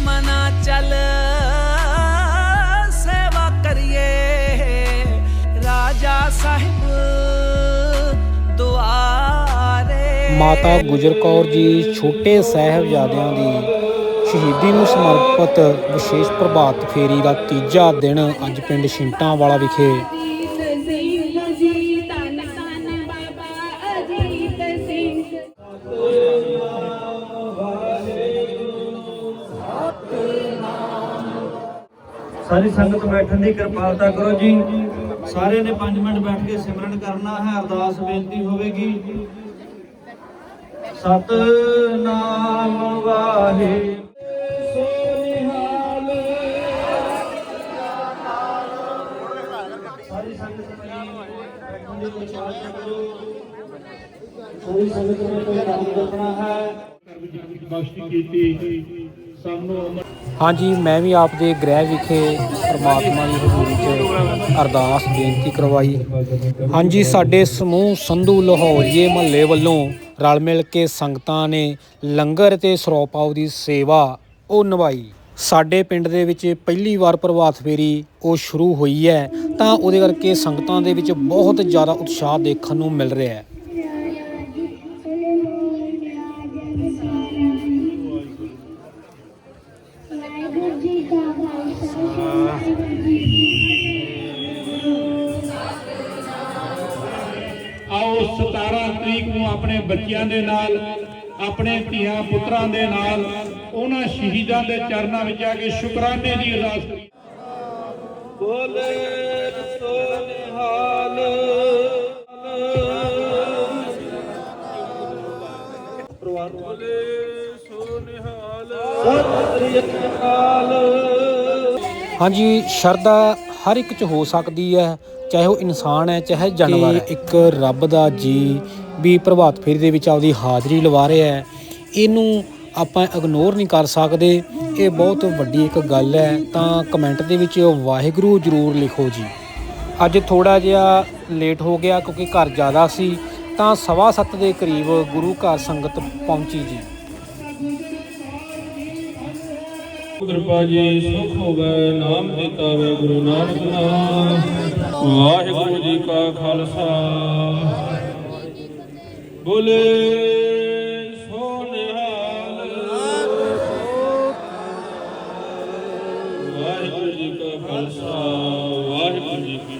ਮਨਾ ਚੱਲ ਸੇਵਾ ਕਰੀਏ ਰਾਜਾ ਸਾਹਿਬ ਦੁਆਰੇ ਮਾਤਾ ਗੁਜਰ ਕੌਰ ਜੀ ਛੋਟੇ ਸਾਹਿਬਜ਼ਾਦਿਆਂ ਦੀ ਸ਼ਹੀਦੀ ਨੂੰ ਸਮਰਪਿਤ ਵਿਸ਼ੇਸ਼ ਪ੍ਰਭਾਤ ਫੇਰੀ ਦਾ ਤੀਜਾ ਦਿਨ ਅੱਜ ਪਿੰਡ ਛਿੰਟਾਂ ਵਾਲਾ ਵਿਖੇ ਸਾਰੀ ਸੰਗਤ ਬੈਠਣ ਦੀ ਕਿਰਪਾਲਤਾ ਕਰੋ ਜੀ। ਸਾਰੇ ਨੇ 5 ਮਿੰਟ ਬੈਠ ਕੇ ਸਿਮਰਨ ਕਰਨਾ ਹੈ, ਅਰਦਾਸ ਬੇਨਤੀ ਹੋਵੇਗੀ। ਸਤਨਾਮ ਵਾਹਿ ਸਾਰੀ ਸੰਗਤ ਨੇ ਕੋਈ ਕੰਮ ਕਰਨਾ ਹੈ। ਬਖਸ਼ਿਸ਼ ਕੀਤੀ। ਸਭ ਹਾਂਜੀ, ਮੈਂ ਵੀ ਆਪ ਦੇ ਗ੍ਰਹਿ ਵਿਖੇ ਪ੍ਰਮਾਤਮਾ ਦੀ ਹਜ਼ੂਰੀ 'ਚ ਅਰਦਾਸ ਬੇਨਤੀ ਕਰਵਾਈ। ਹਾਂਜੀ, ਸਾਡੇ ਸਮੂਹ ਸੰਧੂ ਲਾਹੌਰੀਏ ਮਹੱਲੇ ਵੱਲੋਂ ਰਲ ਮਿਲ ਕੇ ਸੰਗਤਾਂ ਨੇ ਲੰਗਰ ਤੇ ਸਰੋਪਾਉ ਦੀ ਸੇਵਾ ਉਹ ਨਿਭਾਈ। ਸਾਡੇ ਪਿੰਡ ਦੇ ਵਿੱਚ ਪਹਿਲੀ ਵਾਰ ਪ੍ਰਭਾਤ ਫੇਰੀ ਉਹ ਸ਼ੁਰੂ ਹੋਈ ਹੈ, ਤਾਂ ਉਹਦੇ ਕਰਕੇ ਸੰਗਤਾਂ ਦੇ ਵਿੱਚ ਬਹੁਤ ਜ਼ਿਆਦਾ ਉਤਸ਼ਾਹ ਦੇਖਣ ਨੂੰ ਮਿਲ ਰਿਹਾ ਹੈ। ਆਓ 17 ਤਰੀਕ ਨੂੰ ਆਪਣੇ ਬੱਚਿਆਂ ਦੇ ਨਾਲ ਆਪਣੇ ਧੀਆਂ ਪੁੱਤਰਾਂ ਦੇ ਨਾਲ ਉਹਨਾਂ ਸ਼ਹੀਦਾਂ ਦੇ ਚਰਨਾਂ ਵਿੱਚ ਆ ਕੇ ਸ਼ੁਕਰਾਨੇ ਦੀ ਅਰਦਾਸ ਕਰੀਏ। ਬੋਲੇ ਸੋਨਿਹਾਲ ਪ੍ਰਵਾਨ ਬੋਲੇ ਸੋਨਿਹਾਲ ਸਤਿ ਸ੍ਰੀ ਅਕਾਲ। ਹਾਂਜੀ, ਸ਼ਰਧਾ ਹਰ ਇੱਕ 'ਚ ਹੋ ਸਕਦੀ ਹੈ, ਚਾਹੇ ਉਹ ਇਨਸਾਨ ਹੈ, ਚਾਹੇ ਜਾਨਵਰ ਹੈ। ਇੱਕ ਰੱਬ ਦਾ ਜੀ ਵੀ ਪ੍ਰਭਾਤ ਫੇਰੀ ਦੇ ਵਿੱਚ ਆਪਦੀ ਹਾਜ਼ਰੀ ਲਵਾ ਰਿਹਾ ਹੈ, ਇਹਨੂੰ ਆਪਾਂ ਇਗਨੋਰ ਨਹੀਂ ਕਰ ਸਕਦੇ। ਇਹ ਬਹੁਤ ਵੱਡੀ ਇੱਕ ਗੱਲ ਹੈ, ਤਾਂ ਕਮੈਂਟ ਦੇ ਵਿੱਚ ਵਾਹਿਗੁਰੂ ਜ਼ਰੂਰ ਲਿਖੋ ਜੀ। ਅੱਜ ਥੋੜਾ ਜਿਹਾ ਲੇਟ ਹੋ ਗਿਆ, ਕਿਉਂਕਿ ਘਰ ਜ਼ਿਆਦਾ ਸੀ, ਤਾਂ ਸਵਾ ਸੱਤ ਦੇ ਕਰੀਬ ਗੁਰੂ ਘਰ ਸੰਗਤ ਪਹੁੰਚੀ ਜੀ। ਕਿਰਪਾ ਜੀ ਸੁਖ ਹੋਵੇ ਨਾਮ ਦਿੱਤਾਵੇ ਗੁਰੂ ਨਾਨਕ ਨਾਮ। ਵਾਹਿਗੁਰੂ ਜੀ ਕਾ ਖਾਲਸਾ। ਬੋਲੇ ਵਾਹਿਗੁਰੂ ਜੀ ਕਾ ਖਾਲਸਾ ਵਾਹਿਗੁਰੂ ਜੀ ਕੀ